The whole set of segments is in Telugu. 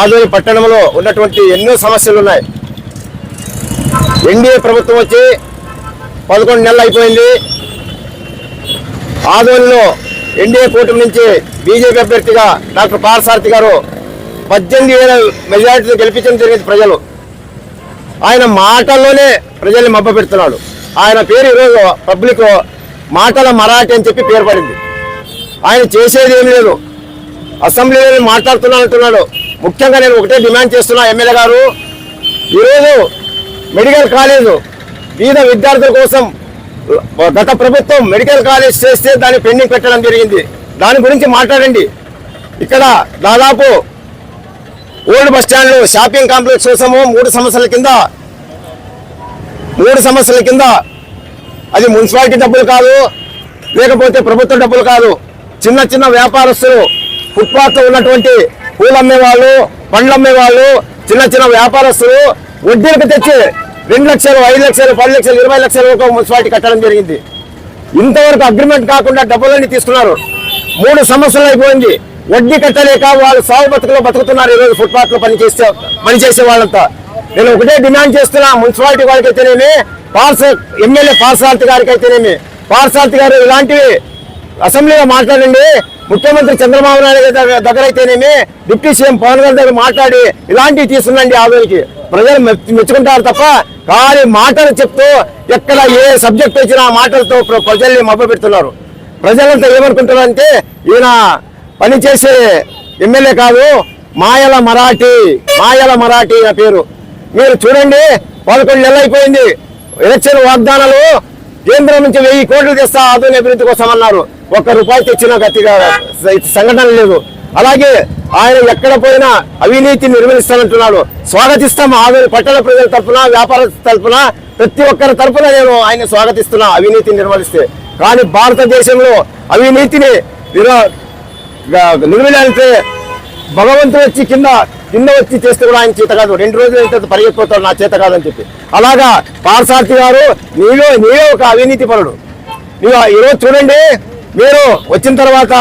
ఆదోని పట్టణంలో ఉన్నటువంటి ఎన్నో సమస్యలు ఉన్నాయి. ఎన్డీఏ ప్రభుత్వం వచ్చి పదకొండు నెలలు అయిపోయింది. ఆదోనిలో ఎన్డీఏ కూటమి నుంచి బీజేపీ అభ్యర్థిగా డాక్టర్ పారసారథి గారు పద్దెనిమిది వేల మెజార్టీతో గెలిపించడం జరిగింది ప్రజలు. ఆయన మాటల్లోనే ప్రజల్ని మబ్బ పెడుతున్నాడు. ఆయన పేరు ఈరోజు పబ్లిక్ మాటల మరాఠీ అని చెప్పి పేరు పడింది. ఆయన చేసేది ఏం లేదు. అసెంబ్లీలో మాట్లాడుతున్నాను అంటున్నాడు ముఖ్యంగా నేను ఒకటే డిమాండ్ చేస్తున్నా ఎమ్మెల్యే గారు. ఈరోజు మెడికల్ కాలేజు బీద విద్యార్థుల కోసం గత ప్రభుత్వం మెడికల్ కాలేజ్ చేస్తే దాన్ని పెండింగ్ పెట్టడం జరిగింది. దాని గురించి మాట్లాడండి. ఇక్కడ దాదాపు ఓల్డ్ బస్ స్టాండ్లో షాపింగ్ కాంప్లెక్స్ కోసము మూడు సంవత్సరాల కింద మూడు సంవత్సరాల కింద అది మున్సిపాలిటీ డబ్బులు కాదు లేకపోతే ప్రభుత్వ డబ్బులు కాదు. చిన్న చిన్న వ్యాపారస్తులు ఫుట్పాత్ ఉన్నటువంటి పూలు వాళ్ళు పండ్లమ్మే వాళ్ళు చిన్న చిన్న వ్యాపారస్తులు వడ్డీలకు తెచ్చి రెండు లక్షలు ఐదు లక్షలు పది లక్షలు ఇరవై లక్షల వరకు మున్సిపాలిటీ కట్టడం జరిగింది. ఇంతవరకు అగ్రిమెంట్ కాకుండా డబ్బులన్నీ తీసుకున్నారు. మూడు సంవత్సరాలు అయిపోయింది. వడ్డీ కట్టలేక వాళ్ళు సాగు బతుకులో బతుకుతున్నారు ఈరోజు ఫుట్పాత్లో పనిచేస్తే పనిచేసే వాళ్ళంతా. నేను ఒకటే డిమాండ్ చేస్తున్నా మున్సిపాలిటీ వాళ్ళకి అయితేనేమి పార్స ఎమ్మెల్యే పార్సార్థి గారికి అయితేనేమి పార్సార్థి గారు ఇలాంటివి అసెంబ్లీలో మాట్లాడండి ముఖ్యమంత్రి చంద్రబాబు నాయుడు దగ్గర అయితేనేమి డిప్యూటీ సీఎం పవన్ కళ్యాణ్ దగ్గర మాట్లాడి ఇలాంటివి తీసుకున్నాండి ఆదోనికి ప్రజలు మెచ్చు- మెచ్చుకుంటారు తప్ప కానీ మాటలు చెప్తూ ఎక్కడ ఏ సబ్జెక్ట్ వచ్చినా మాటలతో ప్రజల్ని మబ్బ పెడుతున్నారు ప్రజలంతా ఏమనుకుంటున్నారు అంటే ఈయన పనిచేసే ఎమ్మెల్యే కాదు మాయల మరాఠీ మాయల మరాఠీ నా పేరు. మీరు చూడండి పదకొండు నెలలు అయిపోయింది. ఎలక్షన్ వాగ్దానాలు కేంద్రం నుంచి వెయ్యి కోట్లు తెస్తా ఆధునిక అభివృద్ధి కోసం అన్నారు. ఒక్క రూపాయి తెచ్చిన గట్టిగా సంఘటన లేదు. అలాగే ఆయన ఎక్కడ పోయినా అవినీతి నిర్వహిస్తానంటున్నాడు స్వాగతిస్తాం ఆధునిక పట్టణ ప్రజల తరఫున వ్యాపార తరఫున ప్రతి ఒక్కరి తరఫున నేను ఆయన స్వాగతిస్తున్నా అవినీతి నిర్వహిస్తే కానీ భారతదేశంలో అవినీతిని నిర- నిర్వహించే భగవంతుడు వచ్చి కింద కింద వచ్చి చేస్తే కూడా ఆయన చేత కాదు. రెండు రోజులు అయితే పరిగెత్తిపోతాడు నా చేత కాదని చెప్పి. అలాగా పారసార్థి గారు నీలో నీవే ఒక అవినీతి పరుడు. నీవు ఈరోజు చూడండి మీరు వచ్చిన తర్వాత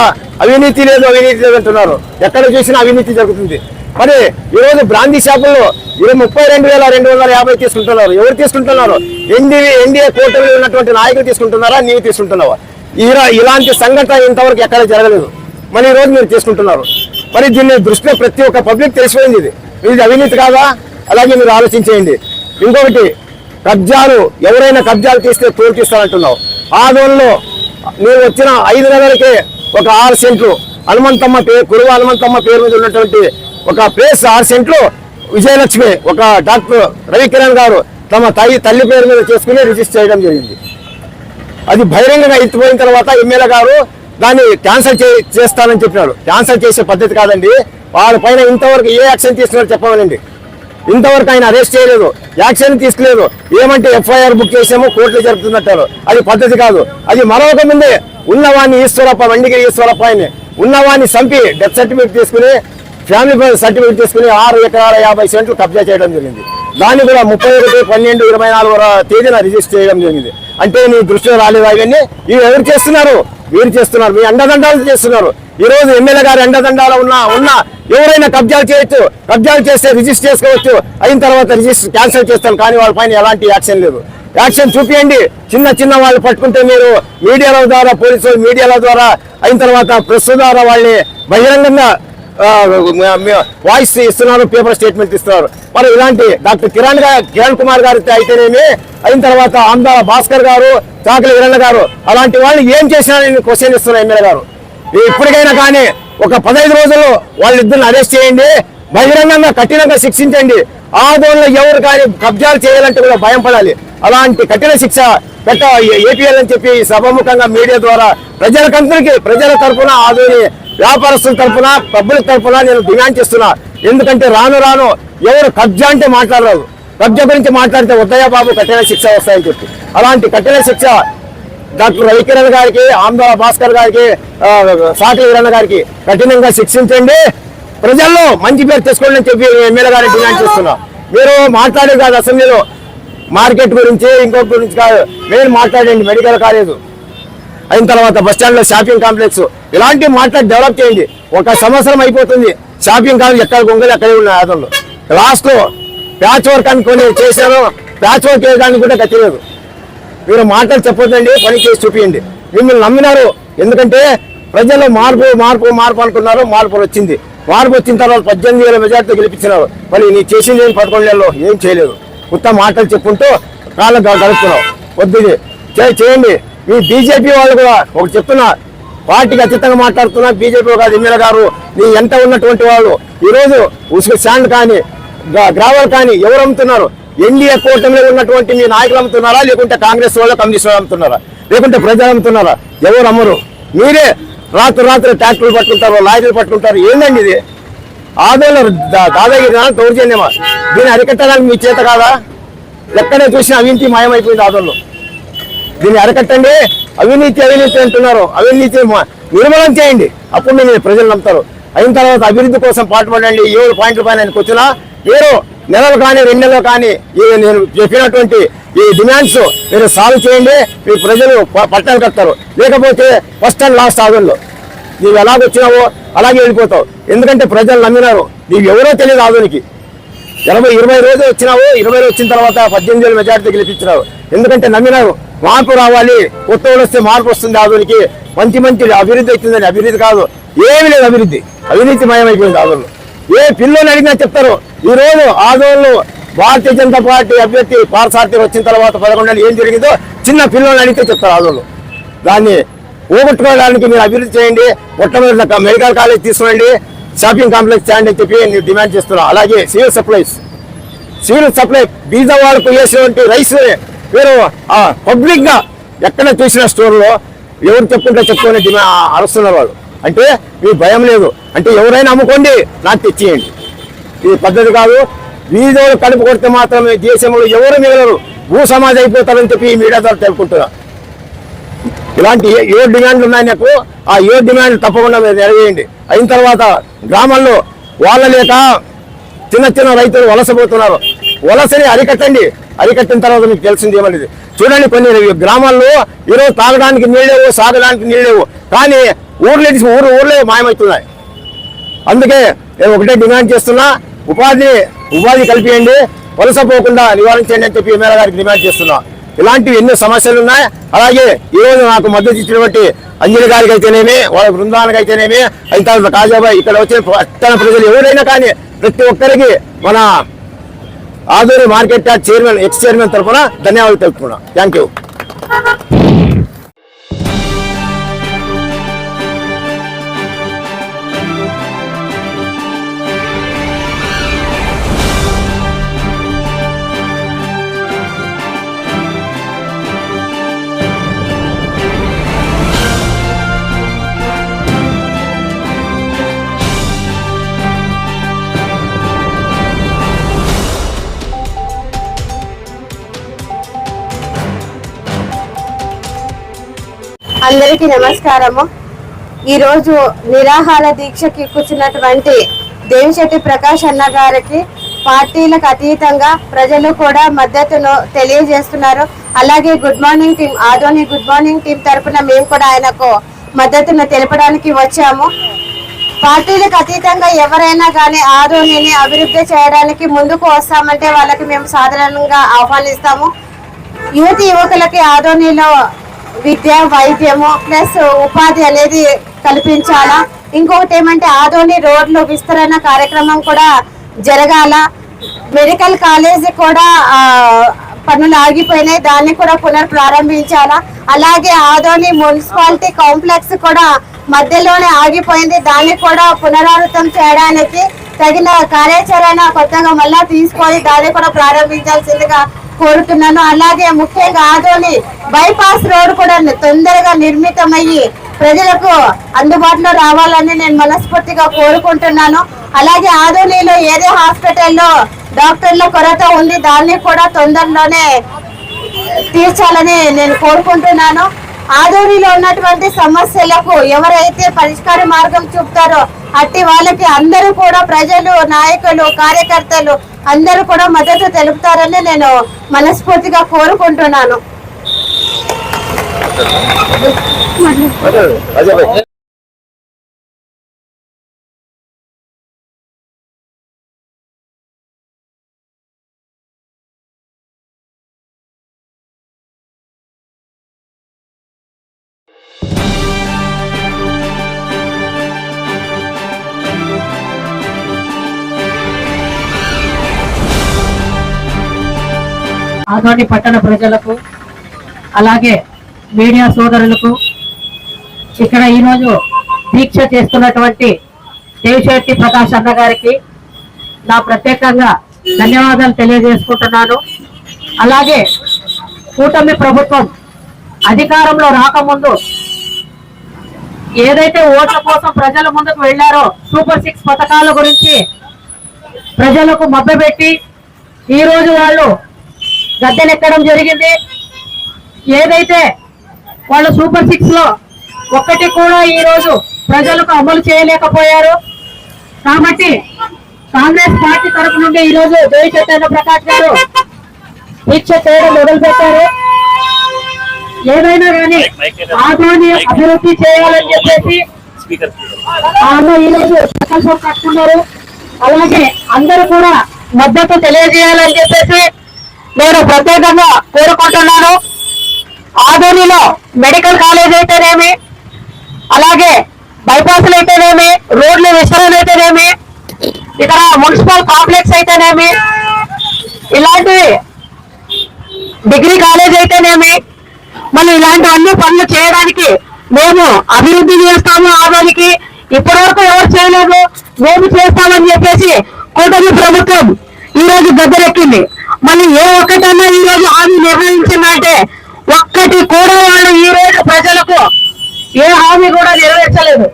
అవినీతి లేదు అవినీతి లేదు అంటున్నారు. ఎక్కడ చూసినా అవినీతి జరుగుతుంది. మరి ఈరోజు బ్రాందీ షాపుల్లో ఇరవై ముప్పై రెండు వేల రెండు వందల యాభై తీసుకుంటున్నారు. ఎవరు తీసుకుంటున్నారు? ఎన్డీఏ ఎన్డీఏ కూటమిలో ఉన్నటువంటి నాయకులు తీసుకుంటున్నారా? నీవు తీసుకుంటున్నావా? ఇలా ఇలాంటి సంఘటన ఇంతవరకు ఎక్కడ జరగలేదు. మరి ఈరోజు రోజు మీరు తీసుకుంటున్నారు. మరి దీన్ని దృష్టిలో ప్రతి ఒక్క పబ్లిక్ తెలిసిపోయింది ఇది. ఇది అవినీతి కాదా? అలాగే మీరు ఆలోచించేయండి. ఇంకొకటి కబ్జాలు ఎవరైనా కబ్జాలు తీస్తే తోలు తీస్తానంటున్నావు మేము వచ్చిన ఐదు నెలలకే ఒక ఆరు సెంట్లు హనుమంతమ్మ పేరు కురువ హనుమంతమ్మ పేరు మీద ఉన్నటువంటి ఒక ప్లేస్ ఆరు సెంట్లు విజయలక్ష్మి ఒక డాక్టర్ రవికిరణ్ గారు తమ తల్లి తల్లి పేరు మీద చేసుకుని రిజిస్టర్ చేయడం జరిగింది. అది బహిరంగంగా ఎత్తిపోయిన తర్వాత ఎమ్మెల్యే గారు దాన్ని క్యాన్సల్ చే చేస్తానని చెప్పినాడు క్యాన్సల్ చేసే పద్ధతి కాదండి. వాళ్ళ పైన ఇంతవరకు ఏ యాక్షన్ తీసుకున్నారో చెప్పమనండి ఇంతవరకు ఆయన అరెస్ట్ చేయలేదు. యాక్షన్ తీసుకోలేదు. ఏమంటే ఎఫ్ఐఆర్ బుక్ చేసాము కోర్టులో జరుపుతున్నట్టారు. అది పద్ధతి కాదు. అది మరొక ముందే ఉన్నవాడిని ఈశ్వరప్ప వండిగిరి ఈశ్వరప్ప ఆయన ఉన్నవాడిని చంపి డెత్ సర్టిఫికేట్ తీసుకుని ఫ్యామిలీ సర్టిఫికేట్ తీసుకుని ఆరు ఎకరాల యాభై సెంట్లు కబ్జా చేయడం జరిగింది. దాన్ని కూడా ముప్పై ఒకటి పన్నెండు ఇరవై నాలుగు తేదీన రిజిస్టర్ చేయడం జరిగింది. అంటే నీ దృష్టిలో రాలేదు అవన్నీ. ఇవి ఎవరు చేస్తున్నారు? వీరు చేస్తున్నారు. మీ అండదండాలు చేస్తున్నారు. ఈ రోజు ఎమ్మెల్యే గారు ఎండదండాలో ఉన్న ఉన్న ఎవరైనా కబ్జాలు చేయొచ్చు. కబ్జాలు చేస్తే రిజిస్టర్ చేసుకోవచ్చు. అయిన తర్వాత రిజిస్టర్ క్యాన్సిల్ చేస్తాం. కానీ వాళ్ళ పైన ఎలాంటి యాక్షన్ లేదు. యాక్షన్ చూపియండి. చిన్న చిన్న వాళ్ళు పట్టుకుంటే మీరు మీడియాల ద్వారా పోలీసులు మీడియాల ద్వారా అయిన తర్వాత ప్రెస్ ద్వారా వాళ్ళని బహిరంగంగా వాయిస్ ఇస్తున్నారు పేపర్ స్టేట్మెంట్ ఇస్తున్నారు. మరి ఇలాంటి డాక్టర్ కిరణ్ గారు కిరణ్ కుమార్ గారు అయితేనేమి అయిన తర్వాత ఆంధ్ర భాస్కర్ గారు చాకలి వీరన్న గారు అలాంటి వాళ్ళు ఏం చేసినా నేను క్వశ్చన్ ఇస్తున్నా ఎమ్మెల్యే గారు. ఇప్పటికైనా కానీ ఒక పదహైదు రోజుల్లో వాళ్ళిద్దరిని అరెస్ట్ చేయండి బహిరంగంగా కఠినంగా శిక్షించండి. ఆ ఎవరు కానీ కబ్జాలు చేయాలంటే కూడా భయం పడాలి. అలాంటి కఠిన శిక్ష పెట్ట ఏపీఎల్ అని చెప్పి సభముఖంగా మీడియా ద్వారా ప్రజలకందరికీ ప్రజల తరఫున ఆదోని వ్యాపారస్తుల తరఫున పబ్లిక్ తరఫున నేను డిమాండ్ చేస్తున్నా. ఎందుకంటే రాను రాను ఎవరు కబ్జా అంటే మాట్లాడరాదు. కబ్జా గురించి మాట్లాడితే ఉదయ బాబు కఠిన శిక్ష వస్తాయని చెప్పి. అలాంటి కఠిన శిక్ష డాక్టర్ రవికిరణ్ గారికి ఆంధ్ర భాస్కర్ గారికి సాటి వీరన్న గారికి కఠినంగా శిక్షించండి. ప్రజల్లో మంచి పేరు తెచ్చుకోండి అని చెప్పి ఎమ్మెల్యే గారిని డిమాండ్ చేస్తున్నా. మీరు మాట్లాడే కాదు అసెంబ్లీలో. మార్కెట్ గురించి ఇంకొక గురించి కాదు. మీరు మాట్లాడండి మెడికల్ కాలేజ్. అయిన తర్వాత బస్ స్టాండ్లో షాపింగ్ కాంప్లెక్స్. ఇలాంటి మాట్లాడి డెవలప్ చేయండి. ఒక సంవత్సరం అయిపోతుంది. షాపింగ్ కాలేజ్ ఎక్కడ గొంగలు ఎక్కడే ఉన్నాయి ఆదంలో లాస్ట్ ప్యాచ్ వర్క్ అనుకొని చేశాను ప్యాచ్ వర్క్ వేయడానికి కూడా గతి లేదు. మీరు మాటలు చెప్పొద్దండి పని చేసి చూపించండి మిమ్మల్ని నమ్మినారు. ఎందుకంటే ప్రజలు మార్పు మార్పు మార్పు అనుకున్నారు మార్పు వచ్చింది. మార్పు వచ్చిన తర్వాత పద్దెనిమిది వేల మెజార్టీ గెలిపించినారు. మరి నీ చేసింది ఏం పదకొండు నెలలో ఏం చేయలేదు. ఉత్తమ మాటలు చెప్పుకుంటూ కాళ్ళ గడుపుతున్నావు. వద్దు చే- చేయండి. మీ బీజేపీ వాళ్ళు కూడా ఒక చెప్తున్నా. పార్టీకి అతీతంగా మాట్లాడుతున్నా బీజేపీ కాదు ఎమ్మెల్యే గారు నీ ఎంత ఉన్నటువంటి వాళ్ళు. ఈ రోజు ఉసుక స్టాండ్ కానీ గ్రా- కానీ ఎవరు అమ్ముతున్నారు? ఎన్డీఏ కూటమిలో ఉన్నటువంటి మీ నాయకులు అమ్ముతున్నారా? లేకుంటే కాంగ్రెస్ వాళ్ళు కమ్యూనిస్ట్ వాళ్ళు అమ్ముతున్నారా? లేకుంటే ప్రజలు అమ్ముతున్నారా? ఎవరు అమ్మరు? మీరే రాత్రి రాత్రి ట్రాక్టర్లు పట్టుకుంటారు లారీలు పట్టుకుంటారు. ఏందండి ఇది? ఆదోళన దాదాగిరి దౌర్జన్యమా దీన్ని అరికట్టడానికి మీ చేత కాదా? ఎక్కడే చూసినా అవినీతి మాయమైపోయింది ఆదోళనలో దీన్ని అరకట్టండి. అవినీతి అవినీతి అంటున్నారు. అవినీతి నిర్మూలన చేయండి. అప్పుడు నేను ప్రజలు నమ్ముతారు. అయిన తర్వాత అభివృద్ధి కోసం పాటుపడండి. ఏడు పాయింట్ల పైన ఆయనకు వచ్చినా మీరు నెలలు కానీ రెండు నెలలు కానీ ఈ నేను చెప్పినటువంటి ఈ డిమాండ్స్ మీరు సాల్వ్ చేయండి మీ ప్రజలు ప- పట్టాలు కడతారు. లేకపోతే ఫస్ట్ అండ్ లాస్ట్ ఆదంలో నీవు ఎలాగొచ్చినావో అలాగే వెళ్ళిపోతావు. ఎందుకంటే ప్రజలు నమ్మినారు. నీవు ఎవరో తెలియదు ఆధునికి ఇరవై ఇరవై రోజులు వచ్చినావు ఇరవై వచ్చిన తర్వాత పద్దెనిమిది వేల మెజార్టీ గెలిపించినావు. ఎందుకంటే నమ్మినారు. మార్పు రావాలి కొత్త వస్తే మార్పు వస్తుంది ఆధునికి మంచి మంచి అభివృద్ధి అవుతుందని అభివృద్ధి కాదు. ఏమి లేదు అభివృద్ధి. అవినీతి మయమైపోయింది ఏ పిల్లలు అడిగినా చెప్తారు. ఈ రోజు భారతీయ జనతా పార్టీ అభ్యర్థి పారసార్థి వచ్చిన తర్వాత పదకొండు ఏం జరిగిందో చిన్న పిల్లలు అడిగితే చెప్తారు ఆదోళ్ళు. దాన్ని పోగొట్టుకోవడానికి మీరు అభివృద్ధి చేయండి మొట్టమొదటి మెడికల్ కాలేజ్ తీసుకురండి షాపింగ్ కాంప్లెక్స్ చేయండి అని చెప్పి నేను డిమాండ్ చేస్తున్నా. అలాగే సివిల్ సప్లైస్. సివిల్ సప్లై బీజ వాళ్ళకు వేసేటువంటి రైస్ మీరు పబ్లిక్గా ఎక్కడ చూసిన స్టోర్లో ఎవరు చెప్పుకుంటే చెప్పుకొని డిమా అరుస్తున్నారు వాళ్ళు. అంటే మీ భయం లేదు. అంటే ఎవరైనా అమ్ముకోండి నాకు తెచ్చేయండి. ఇది పద్ధతి కాదు. వీధులు కడుపు కొడితే మాత్రమే దేశంలో ఎవరు మిగలరు. భూ సమాధి అయిపోతారని చెప్పి ఈ మీడియా ద్వారా తెలుపుకుంటున్నా. ఇలాంటి ఏ- ఏ డిమాండ్లు ఉన్నాయి నాకు ఆ ఏ డిమాండ్ తప్పకుండా మీరు నెరవేయండి. అయిన తర్వాత గ్రామాల్లో వాళ్ళ లేక చిన్న చిన్న రైతులు వలసపోతున్నారు. వలసని అరికట్టండి. అరికట్టిన తర్వాత మీకు తెలిసింది ఏమనేది. చూడండి కొన్ని గ్రామాల్లో ఈరోజు తాగడానికి నీళ్ళేవు సాగడానికి నీళ్ళేవు కానీ ఊర్లో ఊరు ఊర్లో మాయమవుతున్నాయి. అందుకే నేను ఒకటే డిమాండ్ చేస్తున్నా ఉపాధి ఉపాధి కల్పియండి వలస పోకుండా నివారించండి అని చెప్పి ఎమ్మెల్యే గారికి డిమాండ్ చేస్తున్నా. ఇలాంటివి ఎన్నో సమస్యలు ఉన్నాయి అలాగే ఈరోజు నాకు మద్దతు ఇచ్చినటువంటి అంజలి గారికి అయితేనేమి వాళ్ళ బృందానికి అయితేనేమి అయిన తర్వాత కాజాబాయ్ ఇక్కడ వచ్చిన పట్టణ ప్రజలు ఎవరైనా కానీ ప్రతి ఒక్కరికి మన Aduri market chairman ex chairman తరఫున ధన్యవాదాలు తెలుపుకున్నాను థ్యాంక్ యూ. అందరికీ నమస్కారము. ఈరోజు నిరాహార దీక్షకి కూర్చున్నటువంటి దేవిశెట్టి ప్రకాష్ అన్న గారికి పార్టీలకు అతీతంగా ప్రజలు కూడా మద్దతును తెలియజేస్తున్నారు. అలాగే good morning team Adoni good morning team తరపున మేము కూడా ఆయనకు మద్దతును తెలపడానికి వచ్చాము. పార్టీలకు అతీతంగా ఎవరైనా కానీ ఆధోనిని అభివృద్ధి చేయడానికి ముందుకు వస్తామంటే వాళ్ళకి మేము సాధారణంగా ఆహ్వానిస్తాము. యువతి యువకులకి ఆధోనిలో విద్య వైద్యము ప్లస్ ఉపాధి అనేది కల్పించాలా? ఇంకొకటి ఏమంటే ఆదోని రోడ్లు విస్తరణ కార్యక్రమం కూడా జరగాల? మెడికల్ కాలేజ్ కూడా పనులు ఆగిపోయినాయి. దాన్ని కూడా పునర్ప్రారంభించాలా? అలాగే ఆదోని మున్సిపాలిటీ కాంప్లెక్స్ కూడా మధ్యలోనే ఆగిపోయింది. దాన్ని కూడా పునరావృతం చేయడానికి తగిన కార్యాచరణ కొత్తగా మళ్ళా తీసుకొని దాన్ని కూడా ప్రారంభించాల్సిందిగా కోరుతున్నాను. అలాగే ముఖ్యంగా ఆదోని బైపాస్ రోడ్ కూడా తొందరగా నిర్మితమయ్యి ప్రజలకు అందుబాటులో రావాలని నేను మనస్ఫూర్తిగా కోరుకుంటున్నాను. అలాగే ఆదోనిలో ఏదే హాస్పిటల్లో డాక్టర్ల కొరత ఉంది. దాన్ని కూడా తొందరలోనే తీర్చాలని నేను కోరుకుంటున్నాను. ఆదోనిలో ఉన్నటువంటి సమస్యలకు ఎవరైతే పరిష్కార మార్గం చూపుతారో అట్టి వాళ్ళకి అందరూ కూడా ప్రజలు నాయకులు కార్యకర్తలు అందరూ కూడా మద్దతు తెలుపుతారని నేను మనస్ఫూర్తిగా కోరుకుంటున్నాను. ఆదోని పట్టణ ప్రజలకు అలాగే మీడియా సోదరులకు ఇక్కడ ఈరోజు దీక్ష చేస్తున్నటువంటి దేవిశెట్టి ప్రకాష్ అన్న గారికి నా ప్రత్యేకంగా ధన్యవాదాలు తెలియజేసుకుంటున్నాను. అలాగే కూటమి ప్రభుత్వం అధికారంలో రాకముందు ఏదైతే ఓట్ల కోసం ప్రజల ముందుకు వెళ్ళారో సూపర్ సిక్స్ పథకాల గురించి ప్రజలకు మభ్యపెట్టి ఈ రోజు వాళ్ళు గద్దెనెక్కడం జరిగింది. ఏదైతే వాళ్ళు సూపర్ సిక్స్లో ఒక్కటి కూడా ఈ రోజు ప్రజలకు అమలు చేయలేకపోయారు. కాబట్టి కాంగ్రెస్ పార్టీ తరఫు నుండి ఈ రోజు దేవి చైతన్య ప్రకాష్ గారు దీక్ష చేయడం మొదలుపెట్టారు. ఏదైనా కానీ ఆదోని అభివృద్ధి చేయాలని చెప్పేసి ఆమె ఈ రోజు కట్టుకున్నారు. అలాగే అందరూ కూడా మద్దతు తెలియజేయాలని చెప్పేసి నేను ప్రత్యేకంగా కోరుకుంటున్నాను. ఆదోనిలో మెడికల్ కాలేజ్ అయితేనేమి అలాగే బైపాస్లు అయితేనేమి రోడ్ల విస్తరణ అయితేనేమి ఇక్కడ మున్సిపల్ కాంప్లెక్స్ అయితేనేమి ఇలాంటివి డిగ్రీ కాలేజ్ అయితేనేమి మళ్ళీ ఇలాంటివన్నీ పనులు చేయడానికి మేము అభివృద్ధి చేస్తాము ఆదానికి. ఇప్పటి వరకు ఎవరు చేయలేదు మేము చేస్తామని చెప్పేసి కూటమి ప్రభుత్వం ఈ రోజు గద్దెరెక్కింది మళ్ళీ ఏ ఒక్కటన్నా ఈ రోజు హామీ నిర్ణయించిందంటే ఒక్కటి కూడా వాళ్ళు ఈ రోజు ప్రజలకు ఏ హామీ కూడా నెరవేర్చలేదు.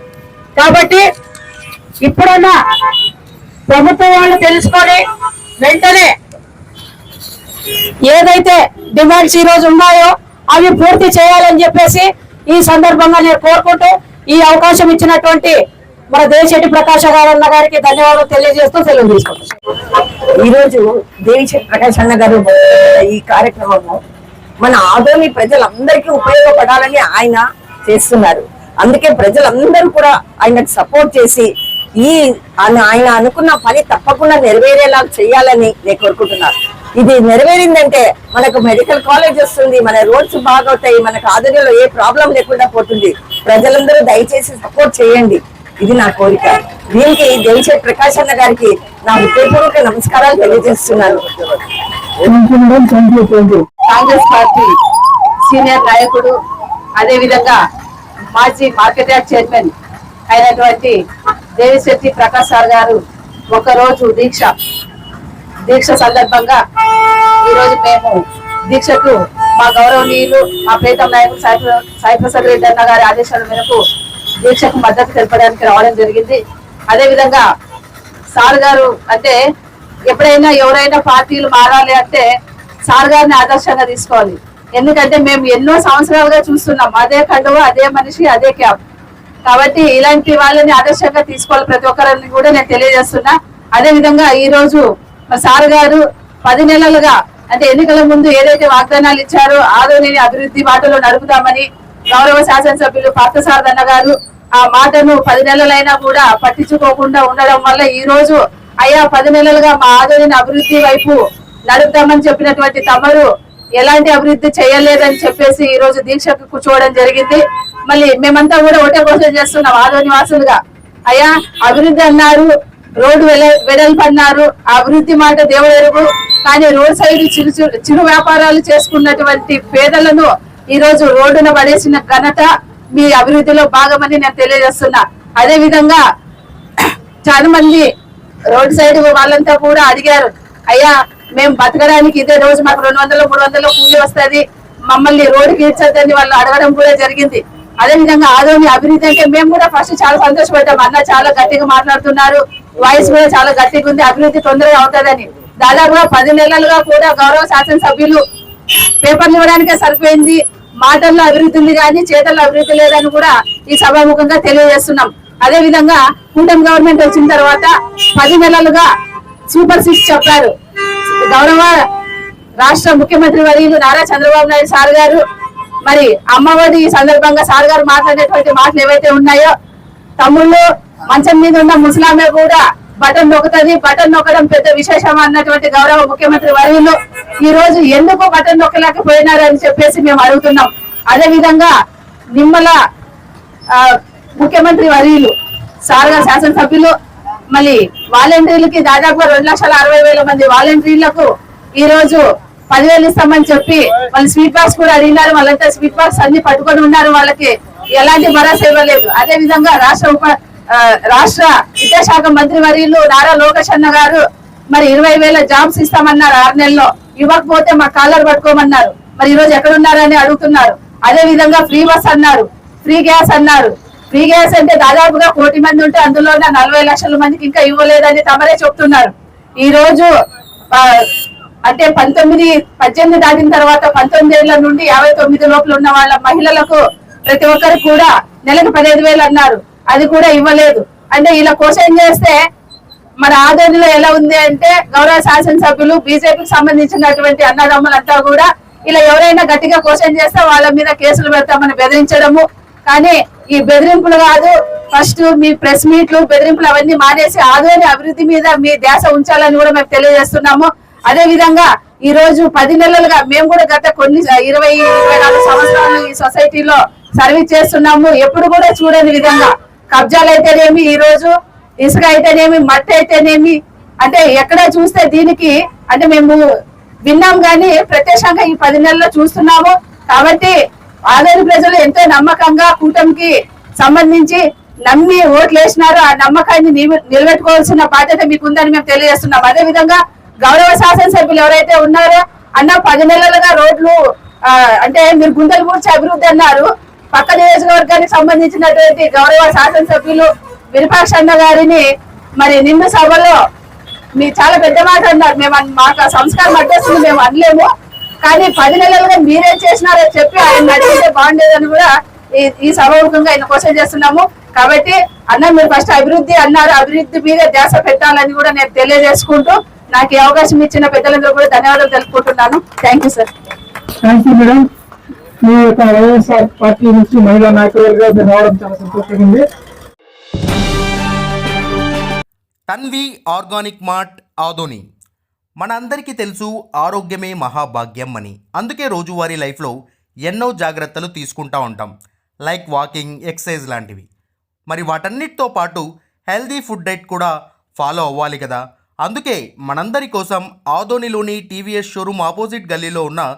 కాబట్టి ఇప్పుడన్నా ప్రభుత్వం వాళ్ళు తెలుసుకొని వెంటనే ఏదైతే డిమాండ్స్ ఈ రోజు ఉన్నాయో అవి పూర్తి చేయాలని చెప్పేసి ఈ సందర్భంగా నేను కోరుకుంటూ ఈ అవకాశం ఇచ్చినటువంటి మన దేవిశెట్టి ప్రకాశ గారన్న గారికి ధన్యవాదాలు తెలియజేస్తూ సెలవు తీసుకుంటాం ఈరోజు దేవిశెట్టి ప్రకాశ్ అన్న గారు ఈ కార్యక్రమము మన ఆదోని ప్రజలందరికీ ఉపయోగపడాలని ఆయన చేస్తున్నారు. అందుకే ప్రజలందరూ కూడా ఆయనకు సపోర్ట్ చేసి ఈ ఆయన ఆయన అనుకున్న పని తప్పకుండా నెరవేరేలా చేయాలని నేను కోరుకుంటున్నాను. ఇది నెరవేరిందంటే మనకు మెడికల్ కాలేజ్ వస్తుంది మన రోడ్స్ బాగవుతాయి మనకు ఆదోనిలో ఏ ప్రాబ్లం లేకుండా పోతుంది. ప్రజలందరూ దయచేసి సపోర్ట్ చేయండి. ఇది నా కోరిక. దీనికి దేవిశెట్టి ప్రకాష్ అన్న గారికి నా హృదయపూర్వక నమస్కారాలు తెలియజేస్తున్నాను. కాంగ్రెస్ పార్టీ సీనియర్ నాయకుడు అదే విధంగా మాజీ మార్కెట్ యార్డ్ చైర్మన్ అయినటువంటి దేవిశెట్టి ప్రకాష్ సార్ గారు ఒకరోజు దీక్ష దీక్ష సందర్భంగా ఈ రోజు మేము దీక్షకు మా గౌరవనీయులు మా ప్రీతం నాయకులు సాయి సాయి ప్రసాద్ రెడ్డి అన్న గారి ఆదేశాల మేరకు దీక్షకు మద్దతు తెలపడానికి రావడం జరిగింది. అదే విధంగా సార్ గారు అంటే ఎప్పుడైనా ఎవరైనా పార్టీలు మారాలి అంటే సార్ గారిని ఆదర్శంగా తీసుకోవాలి. ఎందుకంటే మేము ఎన్నో సంవత్సరాలుగా చూస్తున్నాం. అదే కండువ అదే మనిషి అదే క్యాబ్ కాబట్టి ఇలాంటి వాళ్ళని ఆదర్శంగా తీసుకోవాలి ప్రతి ఒక్కరిని కూడా నేను తెలియజేస్తున్నా. అదే విధంగా ఈ రోజు సార్ గారు పది నెలలుగా అంటే ఎన్నికల ముందు ఏదైతే వాగ్దానాలు ఇచ్చారో ఆదోని అభివృద్ధి బాటలో నడుపుతామని గౌరవ శాసనసభ్యులు పార్థసారథన్న గారు ఆ మాటను పది నెలలైనా కూడా పట్టించుకోకుండా ఉండడం వల్ల ఈ రోజు అయ్యా పది నెలలుగా మా ఆదోని అభివృద్ధి వైపు నడుపుతామని చెప్పినటువంటి తమరు ఎలాంటి అభివృద్ధి చేయలేదని చెప్పేసి ఈ రోజు దీక్షకు కూర్చోవడం జరిగింది. మళ్ళీ మేమంతా కూడా ఒకటే కోసం చేస్తున్నాం ఆదోని వాసులుగా అయ్యా అభివృద్ధి అన్నారు రోడ్డు వెల వెడల్పు అన్నారు అభివృద్ధి మాట దేవుడెరుగు కానీ రోడ్ సైడ్ చిరు చిరు- చిరు వ్యాపారాలు చేసుకున్నటువంటి పేదలను ఈ రోజు రోడ్డున పడేసిన ఘనత మీ అభివృద్ధిలో భాగమని నేను తెలియజేస్తున్నా. అదే విధంగా చాలా మంది రోడ్ సైడ్ వాళ్ళంతా కూడా అడిగారు అయ్యా మేము బతకడానికి ఇదే రోజు మాకు రెండు వందలు మూడు వందలు కూలి వస్తది మమ్మల్ని రోడ్డుకి ఇచ్చదని వాళ్ళు అడగడం కూడా జరిగింది. అదే విధంగా ఆదోని అభివృద్ధి అంటే మేము కూడా ఫస్ట్ చాలా సంతోషపడ్డాం. అన్న చాలా గట్టిగా మాట్లాడుతున్నారు. వాయిస్ కూడా చాలా గట్టిగా ఉంది. అభివృద్ధి తొందరగా అవుతుందని. దాదాపుగా పది నెలలుగా కూడా గౌరవ శాసనసభ్యులు పేపర్లు ఇవ్వడానికే సరిపోయింది. మాటల్లో అభివృద్ధి ఉంది కానీ చేతల్లో అభివృద్ధి లేదని కూడా ఈ సభాముఖంగా తెలియజేస్తున్నాం. అదే విధంగా కూటమి గవర్నమెంట్ వచ్చిన తర్వాత పది నెలలుగా సూపర్ సిక్స్ చెప్పారు. గౌరవ రాష్ట్ర ముఖ్యమంత్రి వర్యులు నారా చంద్రబాబు నాయుడు సార్ గారు. మరి అమ్మఒడి ఈ సందర్భంగా సార్ గారు మాట్లాడేటువంటి మాటలు ఏవైతే ఉన్నాయో తమ్ముళ్ళు మంచం మీద ఉన్న ముసలామె కూడా బటన్ నొక్కుతుంది బటన్ నొక్కడం పెద్ద విశేషం అన్నటువంటి గౌరవ ముఖ్యమంత్రి వర్యులు ఈ రోజు ఎందుకు బటన్ నొక్కలేకపోయినారు అని చెప్పేసి మేము అడుగుతున్నాం. అదే విధంగా నిమ్మల ముఖ్యమంత్రి వర్యులు సార్గా శాసనసభ్యులు మళ్ళీ వాలంటీర్లకి దాదాపు రెండు లక్షల అరవై వేల మంది వాలంటీర్లకు ఈ రోజు పదివేలు ఇస్తామని చెప్పి వాళ్ళు స్వీట్ బాక్స్ కూడా అడిగినారు. వాళ్ళంతా స్వీట్ బాక్స్ అన్ని పట్టుకొని ఉన్నారు. వాళ్ళకి ఎలాంటి భరోసా ఇవ్వలేదు. అదే విధంగా రాష్ట్ర ఉప రాష్ట్ర విద్యాశాఖ మంత్రి వర్యులు నారా లోకేష్ అన్న గారు మరి ఇరవై వేల జాబ్స్ ఇస్తామన్నారు ఆరు నెలల్లో ఇవ్వకపోతే మా కాలర్ పట్టుకోమన్నారు. మరి ఈ రోజు అడుగుతున్నారు. అదే విధంగా ఫ్రీ బస్ అన్నారు ఫ్రీ గ్యాస్ అన్నారు. ఫ్రీ గ్యాస్ అంటే దాదాపుగా కోటి మంది ఉంటే అందులో నలభై లక్షల మందికి ఇంకా ఇవ్వలేదని తమరే చెప్తున్నారు. ఈ రోజు అంటే పంతొమ్మిది పద్దెనిమిది దాటిన తర్వాత పంతొమ్మిది ఏళ్ళ నుండి యాభై తొమ్మిది లోపల ఉన్న వాళ్ళ మహిళలకు ప్రతి ఒక్కరు కూడా నెలకు పదిహేను వేలు అన్నారు. అది కూడా ఇవ్వలేదు. అంటే ఇలా క్వశ్చన్ చేస్తే మన ఆదరణలో ఎలా ఉంది అంటే గౌరవ శాసనసభ్యులు బీజేపీకి సంబంధించినటువంటి అన్నదమ్ములంతా కూడా ఇలా ఎవరైనా గట్టిగా క్వశ్చన్ చేస్తే వాళ్ళ మీద కేసులు పెడతామని బెదిరించడము. కానీ ఈ బెదిరింపులు కాదు ఫస్ట్ మీ ప్రెస్ మీట్లు బెదిరింపులు అవన్నీ మానేసి ఆదోని అభివృద్ధి మీద మీ ధ్యాస ఉంచాలని కూడా మేము తెలియజేస్తున్నాము. అదే విధంగా ఈ రోజు పది నెలలుగా మేము కూడా గత కొన్ని ఇరవై ఇరవై నాలుగు సంవత్సరాలు ఈ సొసైటీలో సర్వీస్ చేస్తున్నాము. ఎప్పుడు కూడా చూడని విధంగా కబ్జాలు అయితేనేమి ఈ రోజు ఇసుక అయితేనేమి మట్టి అయితేనేమి అంటే ఎక్కడ చూస్తే దీనికి అంటే మేము విన్నాం గాని ప్రత్యక్షంగా ఈ పది నెలల్లో చూస్తున్నాము. కాబట్టి ఆదాయ ప్రజలు ఎంతో నమ్మకంగా కూటమికి సంబంధించి నమ్మి ఓట్లు వేసినారు ఆ నమ్మకాన్ని నిలబెట్టుకోవాల్సిన బాధ్యత మీకు ఉందని మేము తెలియజేస్తున్నాం. అదే విధంగా గౌరవ శాసనసభ్యులు ఎవరైతే ఉన్నారో అన్న పది నెలలుగా రోడ్లు అంటే మీరు గుండెలు పూడ్చి అభివృద్ధి అన్నారు. పక్క నియోజకవర్గానికి సంబంధించినటువంటి గౌరవ శాసనసభ్యులు విరూపాక్ష అన్న గారిని మరి నిన్న సభలో మీరు చాలా పెద్ద మాట అన్నారు. మేము మాకు సంస్కారం అడ్డేస్తుంది మేము అనలేము. కానీ పది నెలలుగా మీరేం చేసినారో చెప్పి ఆయన అడిగితే బాగుండేదని కూడా ఈ ఈ సభముఖంగా ఆయన క్వశ్చన్ చేస్తున్నాము. కాబట్టి అన్న మీరు ఫస్ట్ అభివృద్ధి అన్నారు. అభివృద్ధి మీద ధ్యాస పెట్టాలని కూడా నేను తెలియజేసుకుంటూ నాకు ఈ అవకాశం ఇచ్చిన పెద్దలందరూ కూడా ధన్యవాదాలు తెలుపుకుంటున్నాను. Thank you sir. Thank you madam. మీ యొక్క వైఎస్ఆర్ పార్టీ నుంచి మహిళా నాయకులుగా మీరు రావడం చాలా సంతోషంగా ఉంది. Tanvi organic mart Adoni. మనందరికీ తెలుసు ఆరోగ్యమే మహాభాగ్యం అని. అందుకే రోజువారీ లైఫ్లో ఎన్నో జాగ్రత్తలు తీసుకుంటా ఉంటాం. లైక్ వాకింగ్ ఎక్సర్సైజ్ లాంటివి. మరి వాటన్నిటితో పాటు హెల్దీ ఫుడ్ డైట్ కూడా ఫాలో అవ్వాలి కదా. అందుకే మనందరి కోసం ఆదోనిలోని టీవీఎస్ షోరూమ్ ఆపోజిట్ గల్లీలో ఉన్న